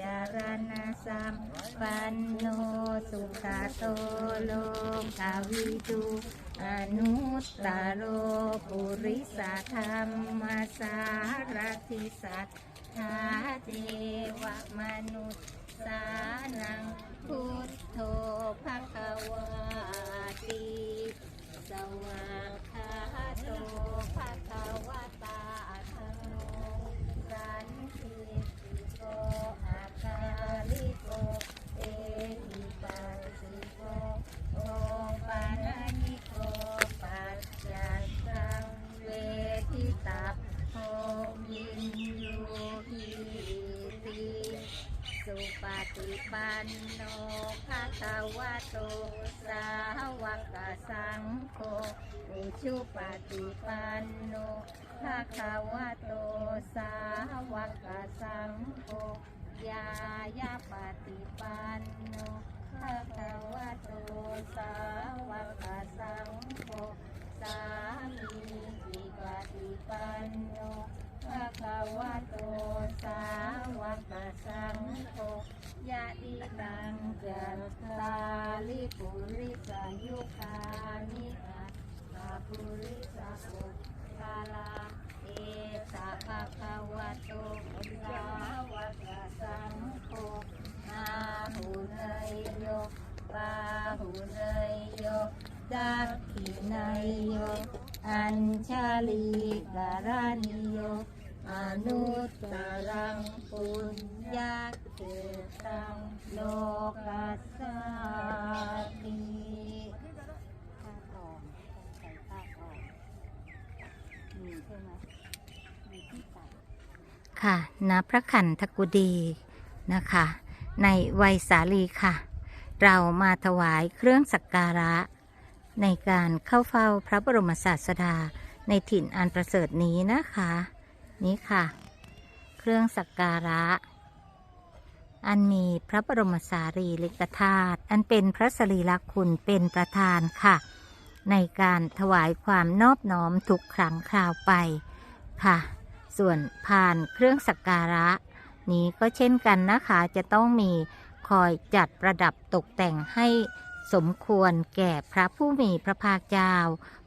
จารณสัมปันโนสุขโตโลกาวิจูอนุตตโรปุริสธรรมสารทิสัตถาเทวมนุษย์สานังพุท ปฏิปันโนภะคะวะโตสาวกสังโฆอุชุปฏิปันโนภะคะวะโตสาวกสังโฆยายาปฏิปันโนภะคะวะโต สาวกสังโฆสามีจิปฏิปันโน ภะคะวะโต สาวกสังโฆยะติตังจั ตาลิปุริสายุคานิอาตาปุริสาปุกาลาเอสะภะคะวะโตสาวกสังโฆอาหุเนยโยปาหุเนยโยดักขินายโยอัญชาลีการานิโย อนุตตรังปุญญาเกตังโลกัสสาติผ้าออกใส่ผ้าออกมีใช่ไหมมีที่ใส่ค่ะณพระขันธกุดีนะคะ ในวัยสาลีค่ะ เรามาถวายเครื่องสักการะ ในการเข้าเฝ้าพระบรมศาสดาในถิ่นอันประเสริฐนี้นะคะ นี่ค่ะ เครื่องสักการะ อันมีพระบรมสารีริกธาตุอันเป็นพระสรีระคุณเป็นประธานค่ะ ในการถวายความนอบน้อมทุกครั้งคราวไปค่ะ ส่วนพานเครื่องสักการะ นี้ก็เช่นกันนะคะจะต้องมีคอยจัดประดับตกแต่งให้สมควรแก่พระผู้มีพระภาคเจ้า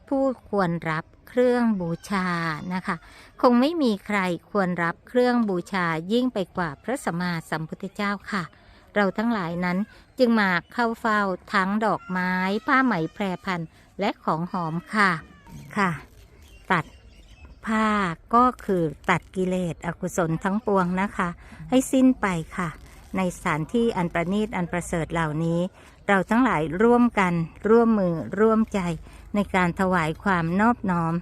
ผู้ควรรับเครื่องบูชานะคะ คงไม่มีใครควรรับเครื่องบูชายิ่งไปกว่าพระสัมมาสัมพุทธเจ้าค่ะ เราทั้งหลายนั้นจึงมาเข้าเฝ้าทั้งดอกไม้ ผ้าไหมแพรพันและของหอมค่ะค่ะ ตัดผ้าก็คือตัดกิเลสอกุศลทั้งปวงนะคะ ให้สิ้นไปค่ะ ในสถานที่อันประณีตอันประเสริฐเหล่านี้ เราทั้งหลายร่วมกันร่วมมือร่วมใจ ในการถวายความนอบน้อม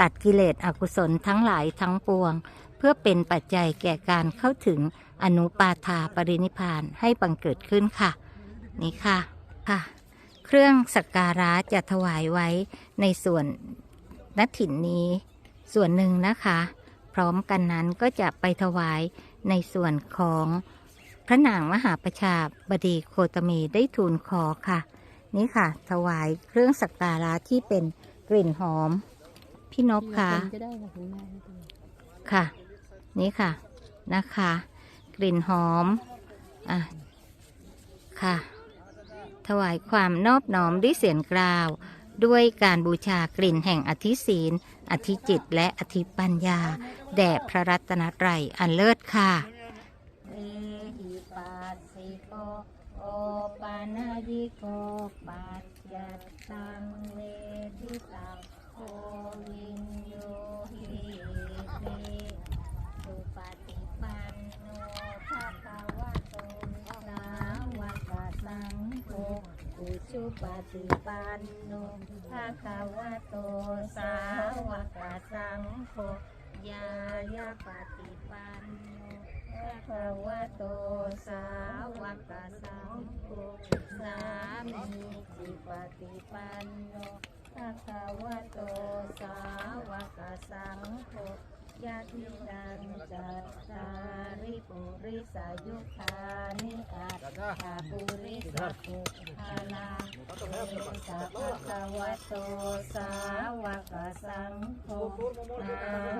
ตัดกิเลสอกุศลทั้งหลายทั้งปวง เพื่อเป็นปัจจัยแก่การเข้าถึงอนุปาทาปรินิพพานให้บังเกิดขึ้นค่ะ นี่ค่ะค่ะ เครื่องสักการะจะถวายไว้ในส่วนนัถิ่นนี้ ส่วนหนึ่งนะคะ พร้อมกันนั้นก็จะไปถวายในส่วนของพระนางมหาประชาบดีโคตมีได้ทูลขอค่ะ นี่ค่ะ ถวายเครื่องสักการะที่เป็นกลิ่นหอม พี่นพค่ะจะได้ค่ะคุณแม่ค่ะ นี่ค่ะนะคะ กลิ่นหอมอะค่ะ ถวายความนอบน้อมด้วยเสียงกล่าว ด้วยการบูชากลิ่นแห่งอธิศีล อธิจิตและอธิปัญญา แด่พระรัตนตรัยอันเลิศค่ะเอหิปัสสิ โอปานายิโกปัจจัตตังเวทิตังโควินโยหิติสุปฏิปันโนภะคะวะโตสาวกสังโฆอุชุปฏิปันโนภะคะวะโตสาวกสังโฆยายาปฏิปันโน วะโตสาวกสังโฆสามีจิปฏิปันโนภะคะวะโตสาวกสังโฆยะติดังจัตตาริปุริสายุคานิอาตตาปุริสปุคาลาเอสะภะคะวะโตสาวกสังโฆ